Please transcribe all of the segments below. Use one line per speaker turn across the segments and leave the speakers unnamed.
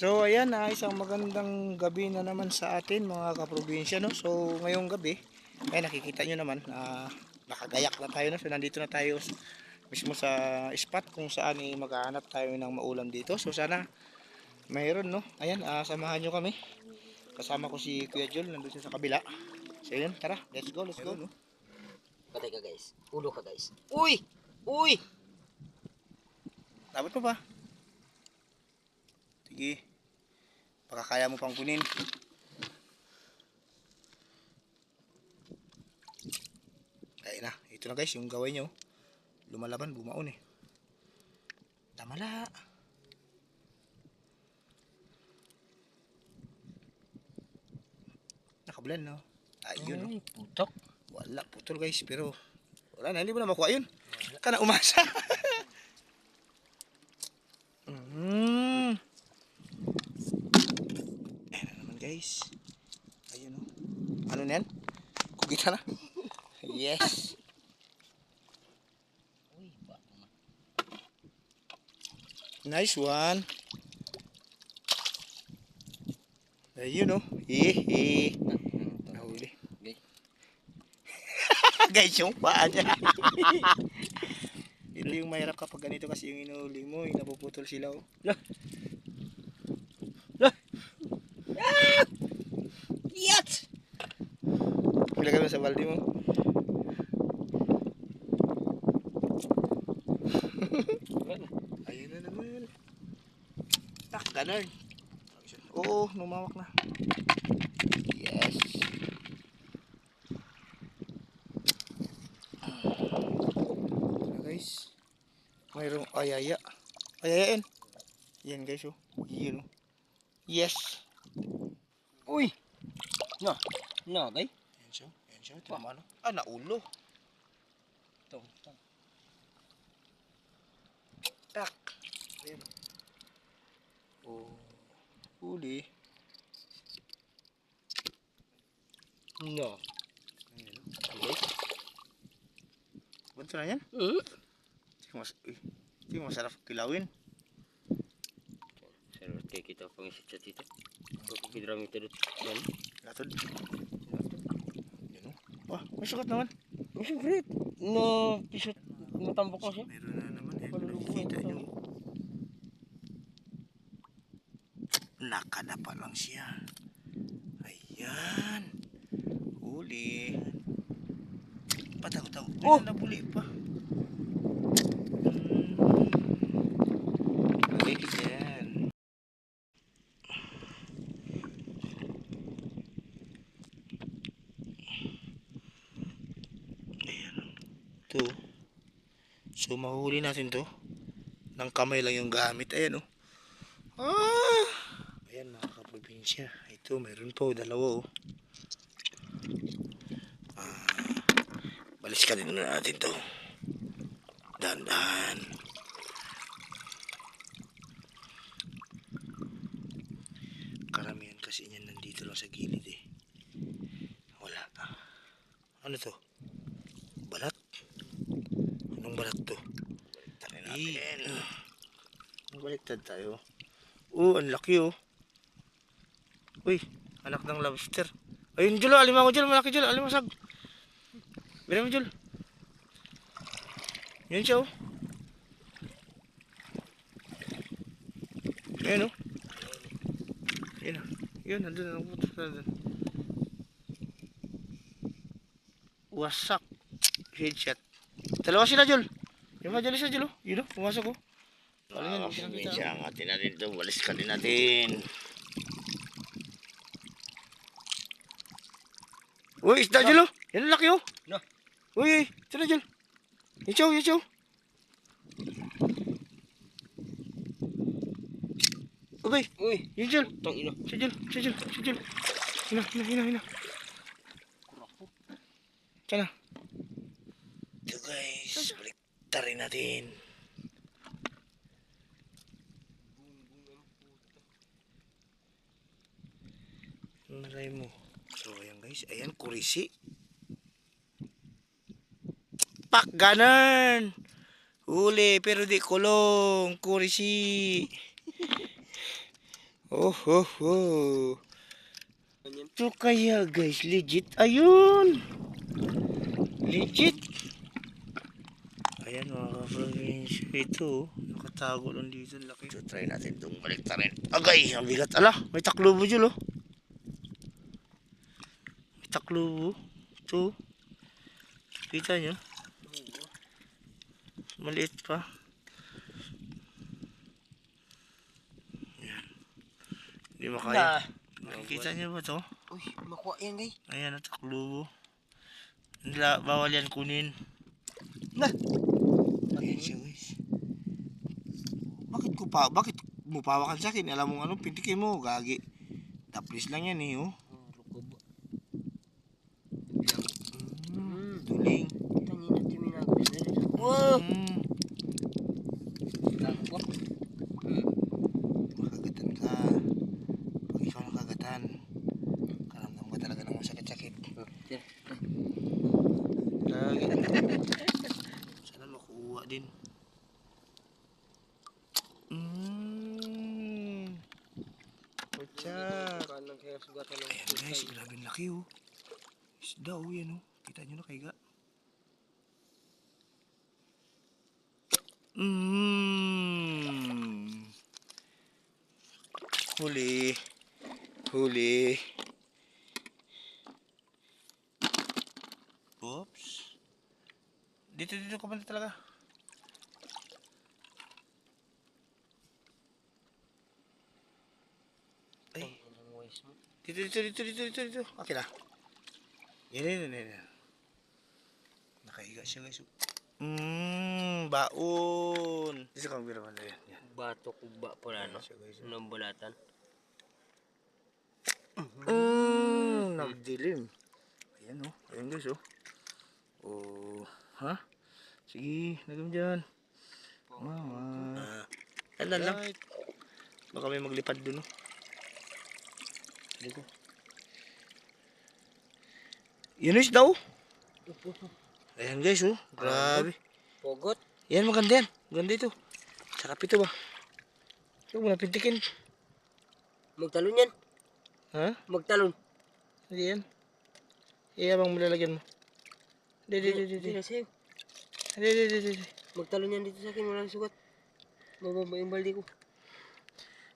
So ayan na isang magandang gabi na naman sa atin mga kaprobinsya no. So ngayong gabi ay nakikita nyo naman na nakagayak na tayo no. So nandito na tayo mismo sa spot kung saan eh, maghahanap tayo ng maulam dito. So sana mayroon no. Ayan ah, samahan nyo kami. Kasama ko si Kuya Jol nandun siya sa kabila. So yun tara let's go let's go. no.
Patay ka guys. Ulo ka guys. Uy! Uy!
Dapat pa ba? Sige. Baka kaya mo pang kunin. Ay na, ito na guys, yung gawin nyo. Lumalaban, bumaon eh. Tamala. Nakablend no? Ayun no?
Ay, putok.
Wala, putol guys, pero wala na, hindi mo na makuha yun. Kana umasa. mm. Ayan na naman guys. Ayun o. Ano na yan? Kugita na. yes. Nice one. Ayun o. Hehe. Nahuli. Guys, yung paa niya. Ito yung mahirap kapag ganito kasi yung inuuli mo, yung napuputol sila. Oh.
Yat!
Ilagay mo sa balde mo. Ayun na naman. Tak, ganun. Oo, lumawak na. Yes. Ano guys? Mayroong ayaya. Ayayain. Yan guys oh. Yun oh. Yes.
Uy! Na. Na, kay?
Yan siya. Yan siya. Tama ano? Ah, naulo.
Ito. ito.
Tak. Ayan. Oh. Huli.
Na.
Ayan. Okay. Bunto na yan?
Hmm?
Hindi mas, uy, hindi masarap kilawin.
Serverte kita pangisit sa tito. Pagkidrami ito dito. Yan.
Latod. Yan o. Wah, may sukat naman.
Ay, siyempre. Na, pisot. Natambok na siya.
Meron na naman.
Malulungkot
nakikita
ka.
nyo. Nakadapa lang siya. Ayan. Huli. Pataw-taw.
Oh!
Nabuli pa. 2 so mahuli natin to. Ng kamay lang yung gamit. Ayan oh. Ah! ayan mga kaprobinsya. Ito meron po dalawa oh. Ah, balis ka din na natin to. Dahan-dahan. Karamihan kasi niyan nandito lang sa gilid eh. Wala. Ano to? Natin. Baliktad tayo. Oo, ang laki oh. Uy, anak ng lobster. Ayun, Jul, oh, alimango, Jul, malaki, Jul, alimasag. Bila mo, Jul. Yan siya, oh. Ayan, oh. Yan, oh. Yun, nandun, nandun, nandun. Wasak. Headshot. Dalawa sila, Jul. Mga Jul, isa, Jul, oh. Yun, oh, pumasok, oh. Wala yan, hindi pinakita, oh.
angatin natin ito. Walis ka din natin.
Uy, isda, Jul, oh. Yan ang laki, oh.
No.
Uy, ito na, Jul. Ichaw, ichaw. Okay,
Uy!
yun, Jul.
Tang ina.
Si Jul, si Jul, si Jul. Hina, hina, hina, hina. Sana. Ito guys, baliktarin natin. Nalay mo. So, ayan guys. Ayan, kurisi. Pak, ganan. Huli, pero di kulong. Kurisi. Oh, oh, oh. Ito kaya guys, legit. Ayun! Legit. Ayan mga ka-provincia. Ito, nakatago lang dito. Laki. So, try natin itong balik rin. Agay, ang bigat. Ala, may taklubo dyan, oh. May taklubo. Ito. Kita nyo? Maliit pa. Yan. Hindi makaya. Nakikita nyo ba to?
Uy, makuha yan guys.
Ayan, ang taklubo. Nila, bawal yan kunin.
Na!
Ayan siya guys. Bakit ko pa, bakit mo pawakan sa akin? Alam mo ano, pintikin mo, gagi. Taplis lang yan eh, oh. Mm, tuling.
Tangin na timinago din dito. Wow!
Mm, Yan oh. Kita nyo na kaiga. Mmm. Huli. Huli. Oops. Dito dito ka banda talaga. Ay. Dito, dito, dito, dito, dito, dito. Okay na. Yan, yan, yan, yan. Nakahiga siya guys. Mmm, baon. Dito ka magbira man yan. yan.
Bato kuba po na no. Unang bulatan.
Mmm, nagdilim. Ayan oh. Ayan guys oh. Oh, ha? Sige, nagam dyan. Mama. Uh, lang. Baka may maglipad dun oh. Sige ko. Yun is daw. Ayan guys oh. Grabe.
Pogot.
Yan maganda yan. Maganda ito. Sarap ito ba? Huwag mo na pintikin.
Magtalon yan.
Ha?
Magtalon.
Hindi yan. Iyabang mo lalagyan mo. Hindi, hindi, hindi,
Hindi na sa'yo.
Hindi, hindi, hindi.
Magtalon yan dito sa akin. Walang sugat. Mababa yung baldi ko.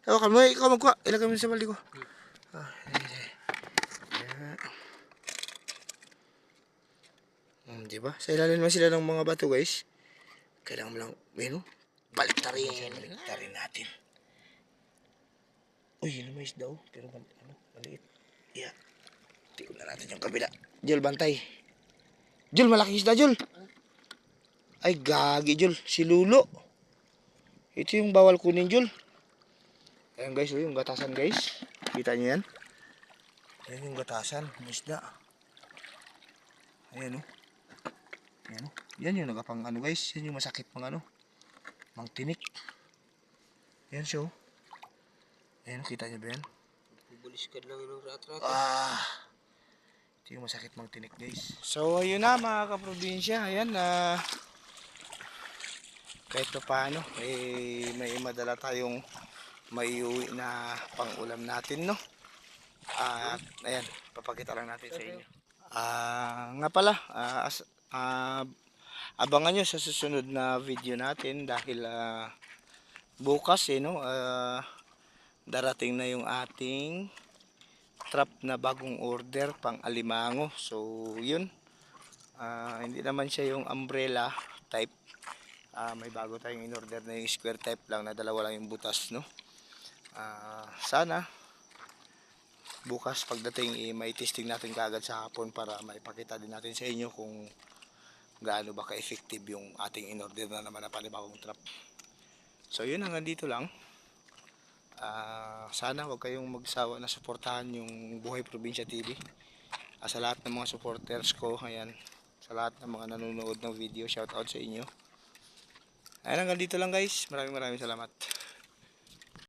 Hawakan mo, ikaw magkuha. Ilagay mo sa baldi ko. Ah, hindi, hindi. Ayan. Hmm, di ba? Sa ilalim naman sila ng mga bato, guys. Kailangan mo lang, ano? Baliktarin. Baliktarin natin. Uy, yun naman isda, oh. Pero, mal- ano, maliit. Yeah. Tingnan na natin yung kabila. Jul, bantay. Jul, malaki isda, Jul. Ay, gagi, Jul. Si Lulo. Ito yung bawal kunin, Jul. Ayan guys, oh, yung gatasan guys. Kita nyo yan? Ayan yung gatasan, isda. Ayan oh. Ayan oh. Yan yung nagapang ano guys, yan yung masakit pang ano. Mang tinik. Ayan siya oh. Ayan oh, kita nyo ba yan?
Buliskad lang yung rat-rat.
Ah. Ito yung masakit mang tinik guys. So ayun na mga kaprobinsya, ayan na kahit pa paano, eh, may madala tayong maiuwi na pang-ulam natin, no? At ayan, papakita lang natin sa inyo. Ah, nga pala, ah, as- ah, abangan nyo sa susunod na video natin dahil ah, bukas eh, no? Ah, darating na yung ating trap na bagong order pang alimango. So, yun. Ah, hindi naman siya yung umbrella type. Ah, may bago tayong in-order na yung square type lang na dalawa lang yung butas, no? Ah, sana bukas pagdating eh, may testing natin kaagad sa hapon para maipakita din natin sa inyo kung gaano ba ka-effective yung ating in-order na naman na panibagong trap. So yun hanggang dito lang. Ah, sana wag kayong magsawa na suportahan yung Buhay Probinsya TV. Ah, sa lahat ng mga supporters ko, ayan, sa lahat ng mga nanonood ng video, shout out sa inyo. Ayan hanggang dito lang guys. Maraming maraming salamat.